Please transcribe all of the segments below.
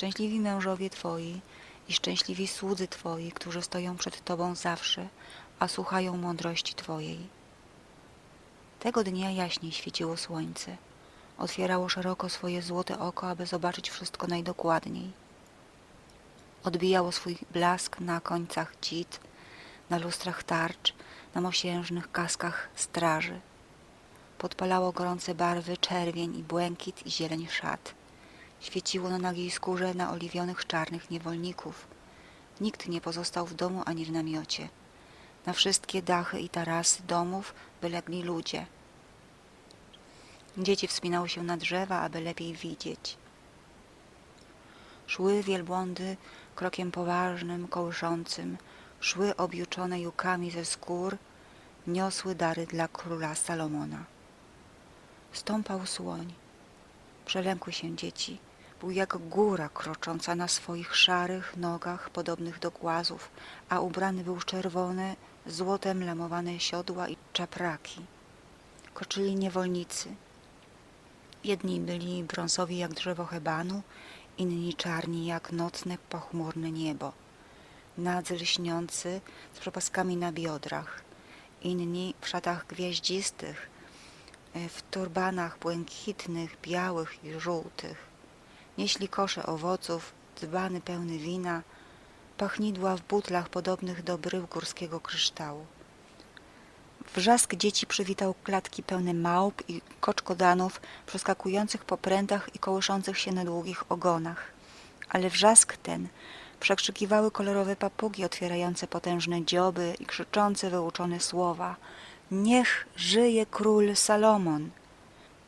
Szczęśliwi mężowie Twoi i szczęśliwi słudzy Twoi, którzy stoją przed Tobą zawsze, a słuchają mądrości Twojej. Tego dnia jaśniej świeciło słońce. Otwierało szeroko swoje złote oko, aby zobaczyć wszystko najdokładniej. Odbijało swój blask na końcach dzid, na lustrach tarcz, na mosiężnych kaskach straży. Podpalało gorące barwy czerwień i błękit i zieleń szat. Świeciło na nagiej skórze naoliwionych czarnych niewolników. Nikt nie pozostał w domu ani w namiocie. Na wszystkie dachy i tarasy domów wylegli ludzie. Dzieci wspinały się na drzewa, aby lepiej widzieć. Szły wielbłądy krokiem poważnym, kołyszącym, szły objuczone jukami ze skór, niosły dary dla króla Salomona. Stąpał słoń. Przelękły się dzieci. Był jak góra krocząca na swoich szarych nogach, podobnych do głazów, a ubrany był w czerwone, złotem lamowane siodła i czapraki. Koczyli niewolnicy. Jedni byli brązowi jak drzewo hebanu, inni czarni jak nocne, pochmurne niebo. Nadzy lśniący z przepaskami na biodrach. Inni w szatach gwiaździstych, e, w turbanach błękitnych, białych i żółtych. Nieśli kosze owoców, dzbany pełny wina, pachnidła w butlach podobnych do brył górskiego kryształu. Wrzask dzieci przywitał klatki pełne małp i koczkodanów przeskakujących po prętach i kołyszących się na długich ogonach. Ale wrzask ten przekrzykiwały kolorowe papugi otwierające potężne dzioby i krzyczące wyuczone słowa. Niech żyje król Salomon!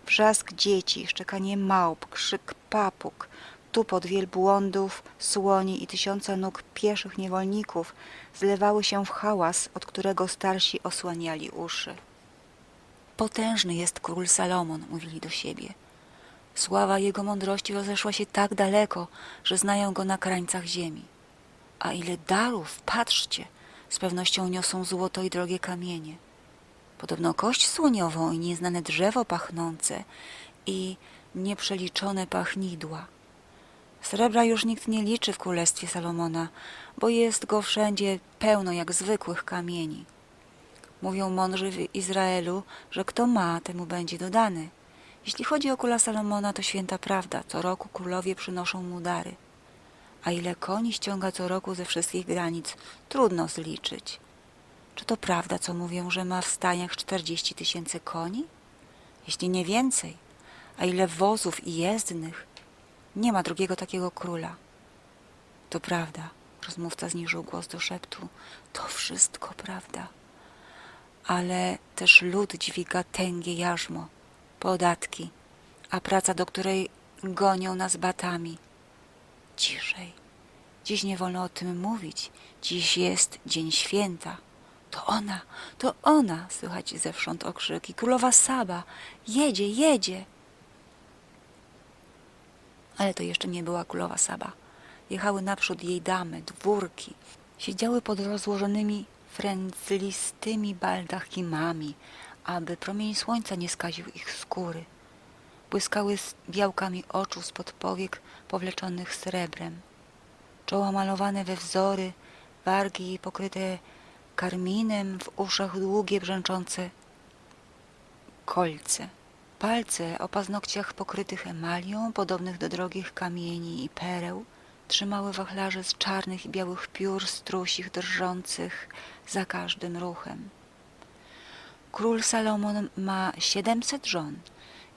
Wrzask dzieci, szczekanie małp, krzyk papug, tupot wielbłądów, słoni i tysiąca nóg pieszych niewolników zlewały się w hałas, od którego starsi osłaniali uszy. Potężny jest król Salomon, mówili do siebie. Sława jego mądrości rozeszła się tak daleko, że znają go na krańcach ziemi. A ile darów, patrzcie, z pewnością niosą złoto i drogie kamienie. Podobno kość słoniową i nieznane drzewo pachnące i nieprzeliczone pachnidła. Srebra już nikt nie liczy w królestwie Salomona, bo jest go wszędzie pełno jak zwykłych kamieni. Mówią mądrzy w Izraelu, że kto ma, temu będzie dodany. Jeśli chodzi o króla Salomona, to święta prawda. Co roku królowie przynoszą mu dary. A ile koni ściąga co roku ze wszystkich granic, trudno zliczyć. Czy to prawda, co mówią, że ma w stajach 40 tysięcy koni? Jeśli nie więcej. A ile wozów i jezdnych? Nie ma drugiego takiego króla. To prawda. Rozmówca zniżył głos do szeptu. To wszystko prawda. Ale też lud dźwiga tęgie jarzmo, podatki, a praca, do której gonią nas batami. Ciszej. Dziś nie wolno o tym mówić. Dziś jest dzień święta. To ona, to ona, słychać zewsząd okrzyki. Królowa Saba, jedzie, jedzie. Ale to jeszcze nie była królowa Saba. Jechały naprzód jej damy, dwórki. Siedziały pod rozłożonymi frędzlistymi baldachimami, aby promień słońca nie skaził ich skóry. Błyskały z białkami oczu spod powiek powleczonych srebrem. Czoła malowane we wzory, wargi pokryte karminem, w uszach długie brzęczące kolce. Palce o paznokciach pokrytych emalią, podobnych do drogich kamieni i pereł, trzymały wachlarze z czarnych i białych piór strusich, drżących za każdym ruchem. Król Salomon ma siedemset żon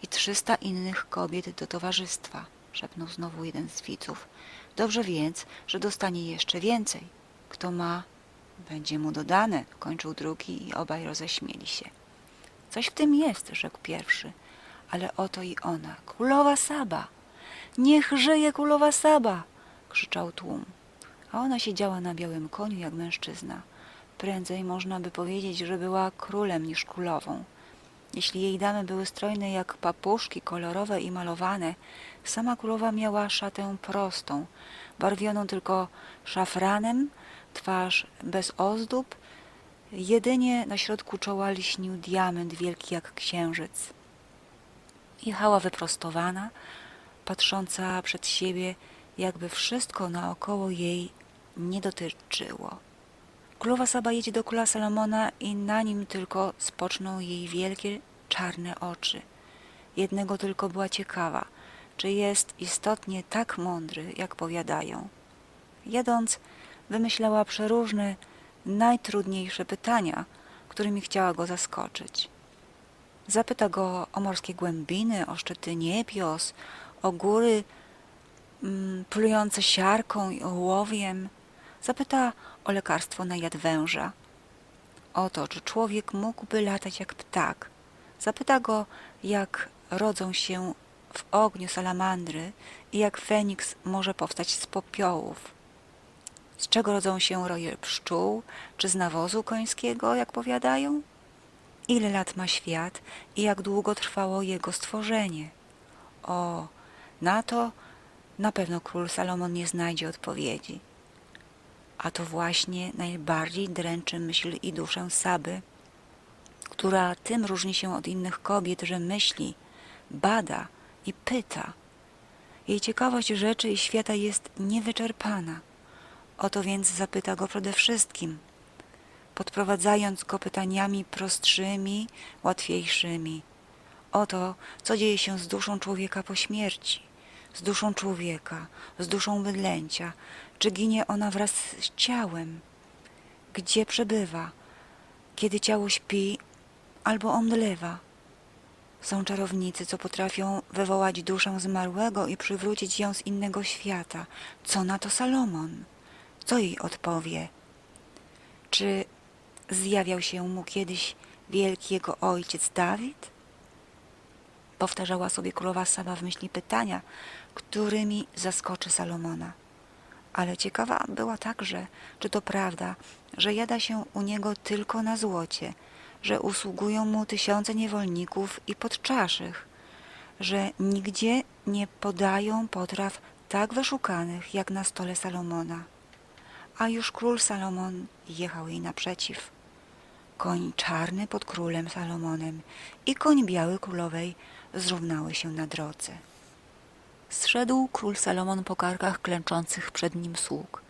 i trzysta innych kobiet do towarzystwa, szepnął znowu jeden z widzów. Dobrze więc, że dostanie jeszcze więcej. Kto ma, będzie mu dodane, kończył drugi i obaj roześmieli się. Coś w tym jest, rzekł pierwszy, ale oto i ona, królowa Saba. Niech żyje królowa Saba! krzyczał tłum. A ona siedziała na białym koniu jak mężczyzna. Prędzej można by powiedzieć, że była królem niż królową. Jeśli jej damy były strojne jak papuszki, kolorowe i malowane, sama królowa miała szatę prostą, barwioną tylko szafranem, twarz bez ozdób, jedynie na środku czoła liśnił diament wielki jak księżyc. Jechała wyprostowana, patrząca przed siebie jakby wszystko naokoło jej nie dotyczyło. Królowa Saba jedzie do króla Salomona i na nim tylko spoczną jej wielkie czarne oczy. Jednego tylko była ciekawa, czy jest istotnie tak mądry, jak powiadają. Jedąc, wymyślała przeróżne, najtrudniejsze pytania, którymi chciała go zaskoczyć. Zapyta go o morskie głębiny, o szczyty niebios, o góry mm, plujące siarką i ołowiem. Zapyta o lekarstwo na jad węża, o to, czy człowiek mógłby latać jak ptak. Zapyta go, jak rodzą się w ogniu salamandry i jak Feniks może powstać z popiołów. Z czego rodzą się roje pszczół, czy z nawozu końskiego, jak powiadają? Ile lat ma świat i jak długo trwało jego stworzenie? O, na to na pewno król Salomon nie znajdzie odpowiedzi. A to właśnie najbardziej dręczy myśl i duszę Saby, która tym różni się od innych kobiet, że myśli, bada i pyta. Jej ciekawość rzeczy i świata jest niewyczerpana. Oto więc zapyta go przede wszystkim, podprowadzając go pytaniami prostszymi, łatwiejszymi. O to, co dzieje się z duszą człowieka po śmierci, z duszą człowieka, z duszą bydlęcia, czy ginie ona wraz z ciałem, gdzie przebywa, kiedy ciało śpi albo omdlewa. Są czarownicy, co potrafią wywołać duszę zmarłego i przywrócić ją z innego świata. Co na to Salomon? Co jej odpowie? Czy zjawiał się mu kiedyś wielki jego ojciec Dawid? Powtarzała sobie królowa Saba w myśli pytania, którymi zaskoczy Salomona. Ale ciekawa była także, czy to prawda, że jada się u niego tylko na złocie, że usługują mu tysiące niewolników i podczaszych, że nigdzie nie podają potraw tak wyszukanych jak na stole Salomona. A już król Salomon jechał jej naprzeciw. Koń czarny pod królem Salomonem i koń biały królowej zrównały się na drodze. Zszedł król Salomon po karkach klęczących przed nim sług.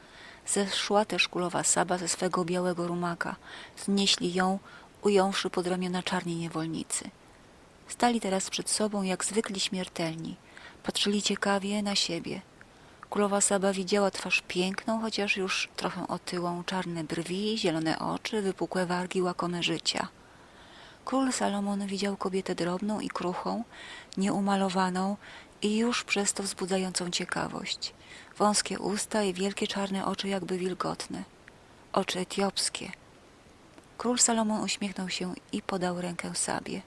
Zeszła też królowa Saba ze swego białego rumaka. Znieśli ją, ująwszy pod ramiona czarni niewolnicy. Stali teraz przed sobą jak zwykli śmiertelni. Patrzyli ciekawie na siebie. Królowa Saba widziała twarz piękną, chociaż już trochę otyłą, czarne brwi, zielone oczy, wypukłe wargi, łakome życia. Król Salomon widział kobietę drobną i kruchą, nieumalowaną i już przez to wzbudzającą ciekawość. Wąskie usta i wielkie czarne oczy jakby wilgotne. Oczy etiopskie. Król Salomon uśmiechnął się i podał rękę Sabie.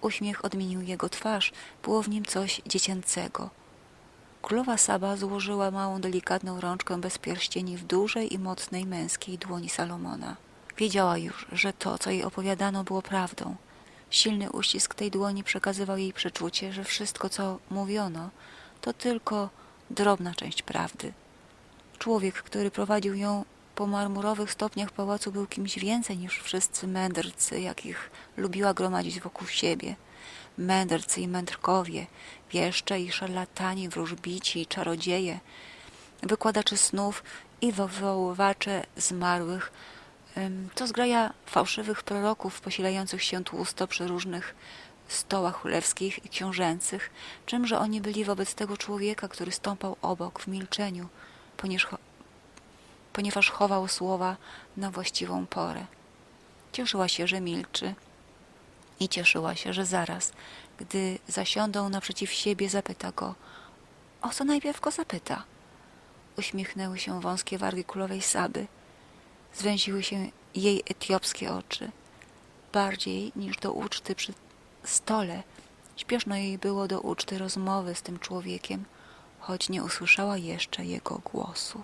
Uśmiech odmienił jego twarz, było w nim coś dziecięcego. Królowa Saba złożyła małą, delikatną rączkę bez pierścieni w dużej i mocnej męskiej dłoni Salomona. Wiedziała już, że to, co jej opowiadano, było prawdą. Silny uścisk tej dłoni przekazywał jej przeczucie, że wszystko, co mówiono, to tylko drobna część prawdy. Człowiek, który prowadził ją po marmurowych stopniach pałacu, był kimś więcej niż wszyscy mędrcy, jakich lubiła gromadzić wokół siebie. Mędrcy i mędrkowie, wieszcze i szarlatani, wróżbici i czarodzieje, wykładacze snów i wywoływacze zmarłych, to zgraja fałszywych proroków posilających się tłusto przy różnych stołach królewskich i książęcych, czymże oni byli wobec tego człowieka, który stąpał obok w milczeniu, ponieważ, ponieważ chował słowa na właściwą porę. Cieszyła się, że milczy i cieszyła się, że zaraz, gdy zasiądą naprzeciw siebie, zapyta go, o co najpierw go zapyta. Uśmiechnęły się wąskie wargi królowej Saby – zwęziły się jej etiopskie oczy. Bardziej niż do uczty przy stole, śpieszno jej było do uczty rozmowy z tym człowiekiem, choć nie usłyszała jeszcze jego głosu.